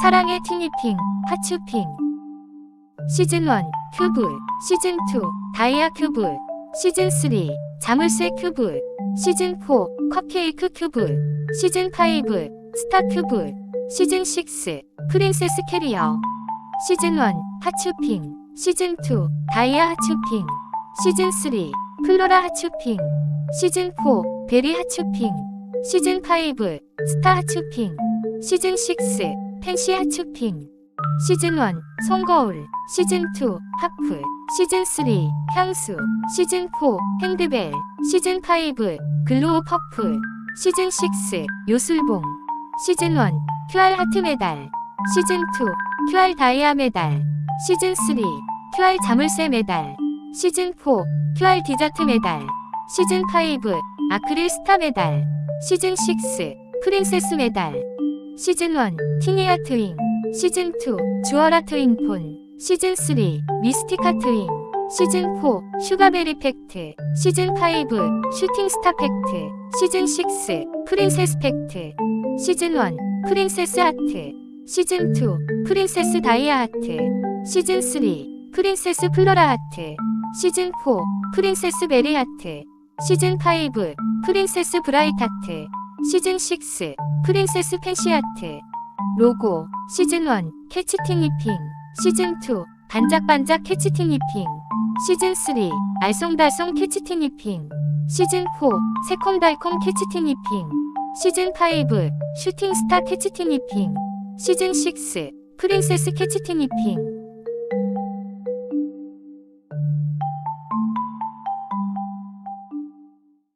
사랑의 티니핑, 하츄핑. 시즌 1, 큐브. 시즌 2, 다이아 큐브. 시즌 3, 자물쇠 큐브. 시즌 4, 컵케이크 큐브. 시즌 5, 스타 큐브. 시즌 6, 프린세스 캐리어. 시즌 1, 하츄핑. 시즌 2, 다이아 하츄핑. 시즌 3, 플로라 하츄핑. 시즌 4, 베리 하츄핑. 시즌 5, 스타 하츄핑. 시즌 6, 펜시 하츄핑. 시즌 1, 송거울. 시즌 2, 하프. 시즌 3, 향수. 시즌 4, 핸드벨. 시즌 5, 글로우 퍼플. 시즌 6, 요술봉. 시즌 1, QR 하트 메달. 시즌 2, QR 다이아 메달. 시즌 3, QR 자물쇠 메달. 시즌 4, QR 디저트 메달. 시즌 5, 아크릴 스타 메달. 시즌 6, 프린세스 메달. 시즌 1, 티니아 트윙. 시즌 2, 주어라 트윙폰. 시즌 3, 미스티카 트윙. 시즌 4, 슈가베리 팩트. 시즌 5, 슈팅 스타 팩트. 시즌 6, 프린세스 팩트. 시즌 1, 프린세스 하트. 시즌 2, 프린세스 다이아 하트. 시즌 3, 프린세스 플로라 하트. 시즌 4, 프린세스 베리 하트. 시즌 5, 프린세스 브라이트 하트. 시즌 6, 프린세스 펜시 하트. 로고, 시즌 1, 캐치팅 이핑. 시즌 2, 반짝반짝 캐치팅 이핑. 시즌 3, 알쏭달쏭 캐치팅 이핑. 시즌 4, 새콤달콤 캐치팅 이핑. 시즌 5, 슈팅 스타 캐치팅 이핑. 시즌 6, 프린세스 캐치팅 이핑.